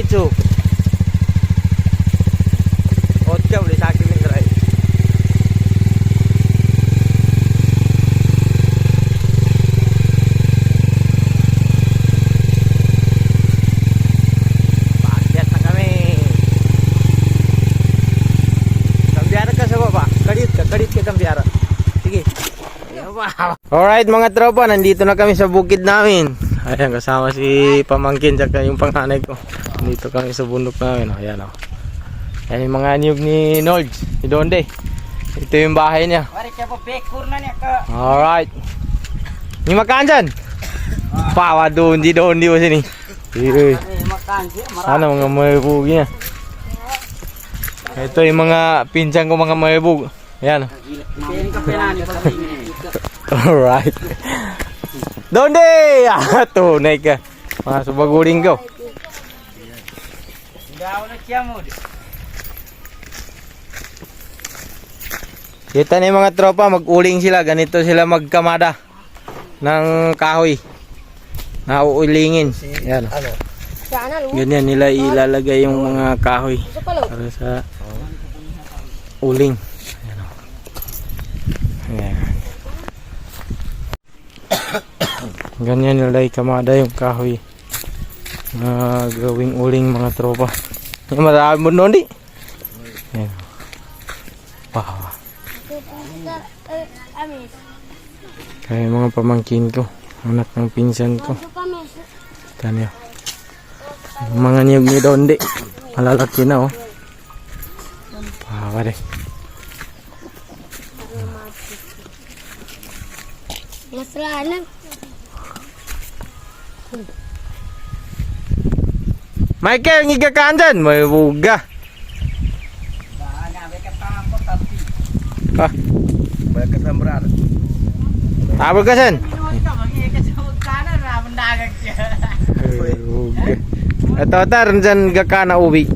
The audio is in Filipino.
diretso. Otya ulit sa akin ng drive. Paakyat na kami. Kambiyara ka sa baba. Kadit ka, kadit ka kambiyara. Sige. Alright mga tropa, nandito na kami sa bukid namin. Ayan, kasama si Pamangkin tsaka yung panganay ko. Nandito kami sa bundok namin. Ayan o. Ayan yung mga niyog ni Nolds, ni Donde. Ito yung bahay niya. Alright. Ni makan dyan? Pawa doon, di doon, di ba sini? Marami. Sana mga mayabug niya. Ito yung mga pinsan ko mga mayabug. Ayan. Pag Alright. Donde? Ah, tunay ka. Na siya mo. Kita yung mga tropa, mag-uling sila. Ganito sila magkamada ng kahoy. Nauulingin. Yan. Ganyan nila ilalagay yung mga kahoy para sa uling. Ayan. o. Ayan. Ganyan nila ikamada yung kahoy na gawing uling mga tropa. Yung marami mo nun di. Ayan. Wow. Kaya mga pamangkin ko, anak ng pinsan ko. Yung mga niyog ni Donde. Malalaki na oh. Wow, pare. Nasrana. Michael, ngiga ka andyan. May buga. Ah, tabal ka. Ka ka sa mendagang siya. Ay, buga. Ito, tar, dyan ga ka na uwi.